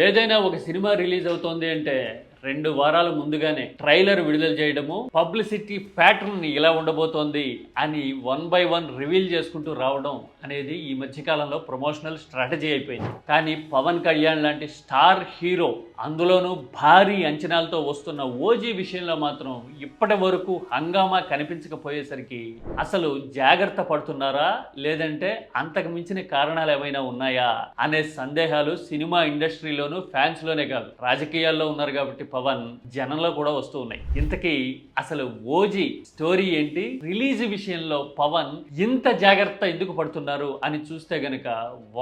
ఏదైనా ఒక cinema release అవుతోంది అంటే రెండు వారాల ముందుగానే ట్రైలర్ విడుదల చేయడము పబ్లిసిటీ ప్యాటర్న్ ఇలా ఉండబోతోంది అని వన్ బై వన్ రివీల్ చేసుకుంటూ రావడం అనేది ఈ మధ్యకాలంలో ప్రమోషనల్ స్ట్రాటజీ అయిపోయింది. కానీ పవన్ కళ్యాణ్ లాంటి స్టార్ హీరో అందులోనూ భారీ అంచనాలతో వస్తున్న ఓజీ విషయంలో మాత్రం ఇప్పటి వరకు హంగామా కనిపించకపోయేసరికి అసలు జాగ్రత్త పడుతున్నారా? లేదంటే అంతకు మించిన కారణాలు ఏమైనా ఉన్నాయా? అనే సందేహాలు సినిమా ఇండస్ట్రీలోనూ ఫ్యాన్స్లోనే కాదు రాజకీయాల్లో ఉన్నారు కాబట్టి పవన్ జనంలో కూడా వస్తూ ఉన్నాయి. ఇంతకీ అసలు ఓజీ స్టోరీ ఏంటి? రిలీజ్ విషయంలో పవన్ ఇంత జాగ్రత్త ఎందుకు పడుతున్నారు అని చూస్తే గనక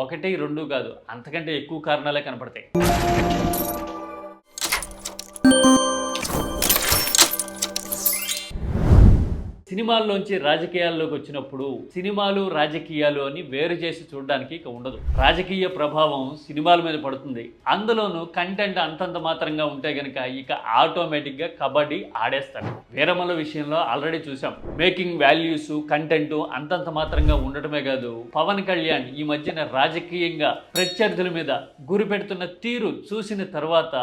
ఒకటి రెండు కాదు అంతకంటే ఎక్కువ కారణాలే కనపడతాయి. సినిమాల్లోంచి రాజకీయాల్లోకి వచ్చినప్పుడు సినిమాలు రాజకీయాలు అని వేరు చేసి చూడడానికి ఇక ఉండదు. రాజకీయ ప్రభావం సినిమాల మీద పడుతుంది. అందులోనూ కంటెంట్ అంతంత మాత్రంగా ఉంటే గనక ఇక ఆటోమేటిక్గా కబడ్డీ ఆడేస్తారు. వీరమల విషయంలో ఆల్రెడీ చూసాం మేకింగ్ వాల్యూస్ కంటెంట్ అంతంత మాత్రంగా ఉండటమే కాదు పవన్ కళ్యాణ్ ఈ మధ్యన రాజకీయంగా ప్రత్యర్థుల మీద గురి పెడుతున్న తీరు చూసిన తర్వాత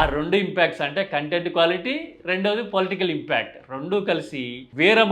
ఆ రెండు ఇంపాక్ట్స్ అంటే కంటెంట్ క్వాలిటీ రెండవది పొలిటికల్ ఇంపాక్ట్. రెండు కలిసి వీరమ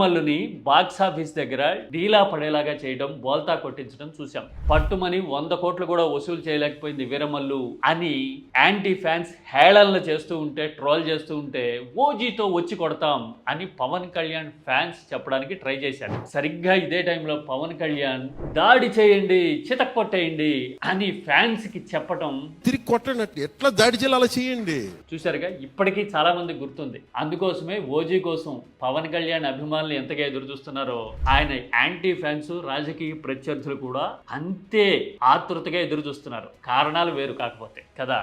బాక్స్ ఆఫీస్ దగ్గర డీలా పడేలాగా చేయడం బోల్తా కొట్టించడం చూసాం పట్టుమని వంద కోట్లు కూడా వసూలు చేయలేకపోయింది వీరమల్లు అని యాంటీ ఫ్యాన్స్ హేళనలు చేస్తూ ఉంటే ట్రోల్ చేస్తూ ఉంటే ఓజీతో వచ్చి కొడతాం అని పవన్ కళ్యాణ్ ఫ్యాన్స్ చెప్పడానికి ట్రై చేశారు. సరిగ్గా ఇదే టైంలో పవన్ కళ్యాణ్ దాడి చేయండి చితక్కొట్టేయండి అని ఫ్యాన్స్కి చెప్పటం తిరిగి కొట్టనట్టు ఎట్లా దాడి చేయాలి అలా చేయండి. చూశారుగా ఇప్పటికీ చాలా మంది గుర్తుంది. అందుకోసమే ఓజీ కోసం పవన్ కళ్యాణ్ అభిమానులు ఎంతగా ఎదురు చూస్తున్నారో ఆయన యాంటీ ఫ్యాన్స్ రాజకీయ ప్రత్యర్థులు కూడా అంతే ఆతృతగా ఎదురు చూస్తున్నారు. కారణాలు వేరు కాకపోతే కదా?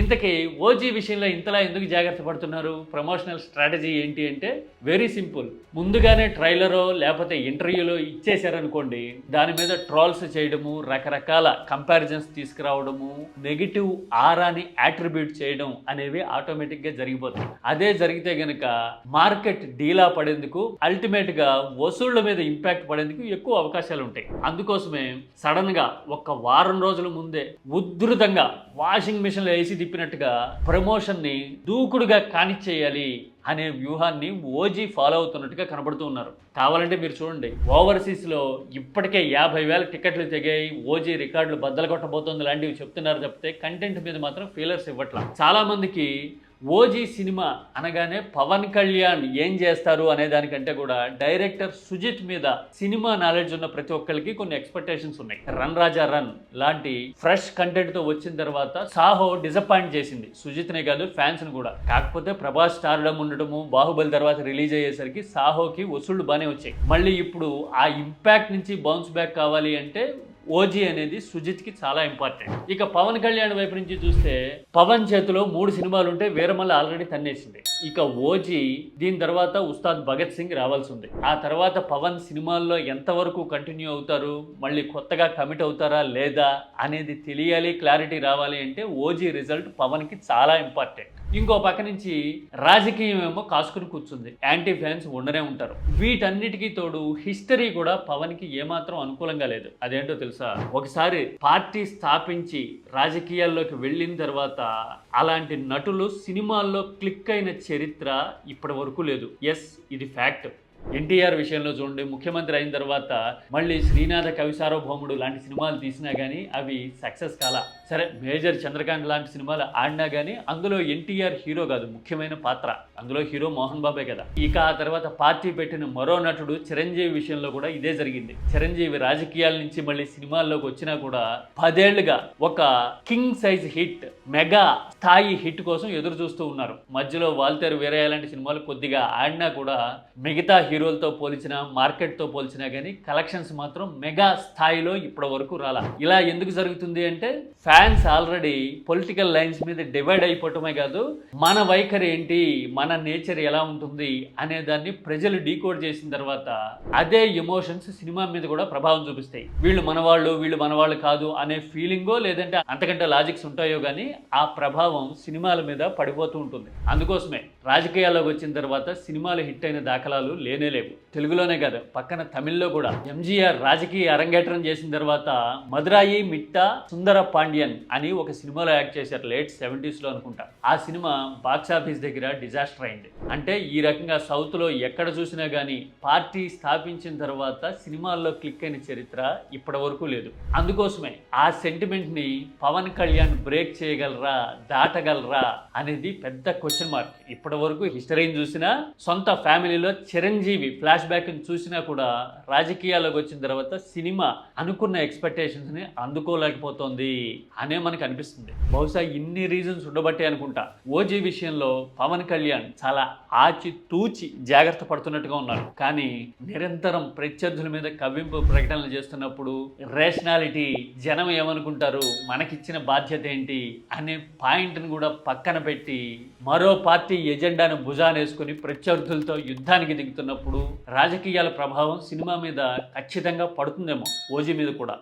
ఇంతకీ ఓజీ విషయంలో ఇంతలా ఎందుకు జాగ్రత్త పడుతున్నారు? ప్రమోషనల్ స్ట్రాటజీ ఏంటి అంటే వెరీ సింపుల్ ముందుగానే ట్రైలరో లేకపోతే ఇంటర్వ్యూలో ఇచ్చేశారనుకోండి దాని మీద ట్రాల్స్ చేయడము రకరకాల కంపారిజన్స్ తీసుకురావడము నెగిటివ్ ఆరాని యాట్రిబ్యూట్ చేయడం అనేవి ఆటోమేటిక్గా జరిగిపోతాయి. అదే జరిగితే గనక మార్కెట్ డీలా పడేందుకు అల్టిమేట్గా వసూళ్ళ మీద ఇంపాక్ట్ పడేందుకు ఎక్కువ అవకాశాలు ఉంటాయి అందుకోసమే సడన్గా ఒక వారం రోజుల ముందు ఉధృతంగా వాషింగ్ మిషన్లో వేసి తిప్పినట్టుగా ప్రమోషన్ని దూకుడుగా కానిచ్చేయాలి అనే వ్యూహాన్ని ఓజీ ఫాలో అవుతున్నట్టుగా కనబడుతూ ఉన్నారు. కావాలంటే మీరు చూడండి ఓవర్సీస్లో ఇప్పటికే యాభై వేల టికెట్లు తెగాయి ఓజీ రికార్డులు బద్దలు కొట్టబోతోంది లాంటివి చెప్తున్నారు తప్పితే కంటెంట్ మీద మాత్రం ఫీలర్స్ ఇవ్వట్లా. చాలా మందికి ఓజీ సినిమా అనగానే పవన్ కళ్యాణ్ ఏం చేస్తారు అనే దానికంటే కూడా డైరెక్టర్ సుజిత్ మీద సినిమా నాలెడ్జ్ ఉన్న ప్రతి ఒక్కరికి కొన్ని ఎక్స్పెక్టేషన్స్ ఉన్నాయి. రన్ రాజా రన్ లాంటి ఫ్రెష్ కంటెంట్తో వచ్చిన తర్వాత సాహో డిసప్పాయింట్ చేసింది. సుజిత్ నే కాదు ఫ్యాన్స్ని కూడా. కాకపోతే ప్రభాస్ స్టార్డమ్ ఉండటము బాహుబలి తర్వాత రిలీజ్ అయ్యేసరికి సాహోకి వసూళ్ళు బాగానే వచ్చాయి. మళ్ళీ ఇప్పుడు ఆ ఇంపాక్ట్ నుంచి బౌన్స్ బ్యాక్ కావాలి అంటే ఓజీ అనేది సుజిత్కి చాలా ఇంపార్టెంట్ ఇక పవన్ కళ్యాణ్ వైపు నుంచి చూస్తే పవన్ చేతిలో మూడు సినిమాలు ఉంటే వీరమల్ల ఆల్రెడీ తన్నేసింది. ఇక ఓజీ దీని తర్వాత ఉస్తాద్ భగత్ సింగ్ రావాల్సి ఉంది. ఆ తర్వాత పవన్ సినిమాల్లో ఎంతవరకు కంటిన్యూ అవుతారు మళ్ళీ కొత్తగా కమిట్ అవుతారా లేదా అనేది తెలియాలి క్లారిటీ రావాలి అంటే ఓజీ రిజల్ట్ పవన్కి చాలా ఇంపార్టెంట్ ఇంకో పక్క నుంచి రాజకీయం ఏమో కాసుకుని కూర్చుంది. యాంటీ ఫ్యాన్స్ ఉండనే ఉంటారు. వీటన్నిటికీ తోడు హిస్టరీ కూడా పవన్కి ఏమాత్రం అనుకూలంగా లేదు. అదేంటో తెలుసా? ఒకసారి పార్టీ స్థాపించి రాజకీయాల్లోకి వెళ్ళిన తర్వాత అలాంటి నటులు సినిమాల్లో క్లిక్ అయిన చరిత్ర ఇప్పటి వరకు లేదు. ఎస్ ఇది ఫ్యాక్ట్. ఎన్టీఆర్ విషయంలో చూడండి ముఖ్యమంత్రి అయిన తర్వాత మళ్ళీ శ్రీనాథ కవి సార్వభౌముడు లాంటి సినిమాలు తీసినా కానీ అవి సక్సెస్ కాల. సరే మేజర్ చంద్రకాంత్ లాంటి సినిమాలు ఆడినా కానీ అందులో ఎన్టీఆర్ హీరో కాదు ముఖ్యమైన పాత్ర. అందులో హీరో మోహన్ బాబే కదా. ఇక ఆ తర్వాత పార్టీ పెట్టిన మరో నటుడు చిరంజీవి విషయంలో కూడా ఇదే జరిగింది. చిరంజీవి రాజకీయాల నుంచి మళ్ళీ సినిమాల్లోకి వచ్చినా కూడా పదేళ్ళుగా ఒక కింగ్ సైజ్ హిట్ మెగా స్థాయి హిట్ కోసం ఎదురు చూస్తూ ఉన్నారు. మధ్యలో వాల్తేరు వేరే లాంటి సినిమాలు కొద్దిగా ఆడినా కూడా మిగతా హీరోలతో పోల్చిన మార్కెట్తో పోల్చినా కానీ కలెక్షన్స్ మాత్రం మెగా స్థాయిలో ఇప్పటి వరకు రాలా. ఇలా ఎందుకు జరుగుతుంది అంటే ఫ్యాన్స్ ఆల్రెడీ పొలిటికల్ లైన్స్ మీద డివైడ్ అయిపోవటమే కాదు మన వైఖరి ఏంటి మన నేచర్ ఎలా ఉంటుంది అనే దాన్ని ప్రజలు డీకోడ్ చేసిన తర్వాత అదే ఎమోషన్స్ సినిమా మీద కూడా ప్రభావం చూపిస్తాయి. వీళ్ళు మనవాళ్ళు వీళ్ళు మనవాళ్ళు కాదు అనే ఫీలింగో లేదంటే అంతకంటే లాజిక్స్ ఉంటాయో కానీ ఆ ప్రభావం సినిమాల మీద పడిపోతూ ఉంటుంది. అందుకోసమే రాజకీయాల్లోకి వచ్చిన తర్వాత సినిమాలు హిట్ అయిన దాఖలాలు లేనే లేవు. తెలుగులోనే కాదు పక్కన తమిళ్ళో కూడా. ఎంజీఆర్ రాజకీయ అరంగేట్రం చేసిన తర్వాత మదురాయి మిట్టా సుందర పాండ్యన్ అని ఒక సినిమాలో యాక్ట్ చేశారు లేట్ సెవెంటీస్లో అనుకుంటా. ఆ సినిమా బాక్స్ ఆఫీస్ దగ్గర డిజాస్టర్ అయింది. అంటే ఈ రకంగా సౌత్లో ఎక్కడ చూసినా గానీ పార్టీ స్థాపించిన తర్వాత సినిమాల్లో క్లిక్ అయిన చరిత్ర ఇప్పటి వరకు లేదు. అందుకోసమే ఆ సెంటిమెంట్ని పవన్ కళ్యాణ్ బ్రేక్ చేయగలరా దాటగలరా అనేది పెద్ద క్వశ్చన్ మార్క్ ఇప్పటి వరకు హిస్టరీని చూసినా సొంత ఫ్యామిలీలో చిరంజీవి ఫ్లాష్ బ్యాక్ చూసినా కూడా రాజకీయాల్లోకి వచ్చిన తర్వాత సినిమా అనుకున్న ఎక్స్పెక్టేషన్స్ని అందుకోలేకపోతుంది అనే మనకు అనిపిస్తుంది. బహుశా ఇన్ని రీజన్స్ ఉండబట్టే అనుకుంటా. ఓజీ విషయంలో పవన్ కళ్యాణ్ చాలా ఆచి తూచి జాగ్రత్త పడుతున్నట్టుగా ఉన్నారు. కానీ నిరంతరం ప్రత్యర్థుల మీద కవ్వింపు ప్రకటనలు చేస్తున్నప్పుడు రేషనాలిటీ జనం ఏమనుకుంటారు? మనకిచ్చిన బాధ్యత ఏంటి? అనే పాయింట్ని కూడా పక్కన పెట్టి మరో పార్టీ ఎజెండాను భుజానేసుకుని ప్రత్యర్థులతో యుద్ధానికి దిగుతున్నప్పుడు రాజకీయాల ప్రభావం సినిమా మీద ఖచ్చితంగా పడుతుందేమో ఓజీ మీద కూడా.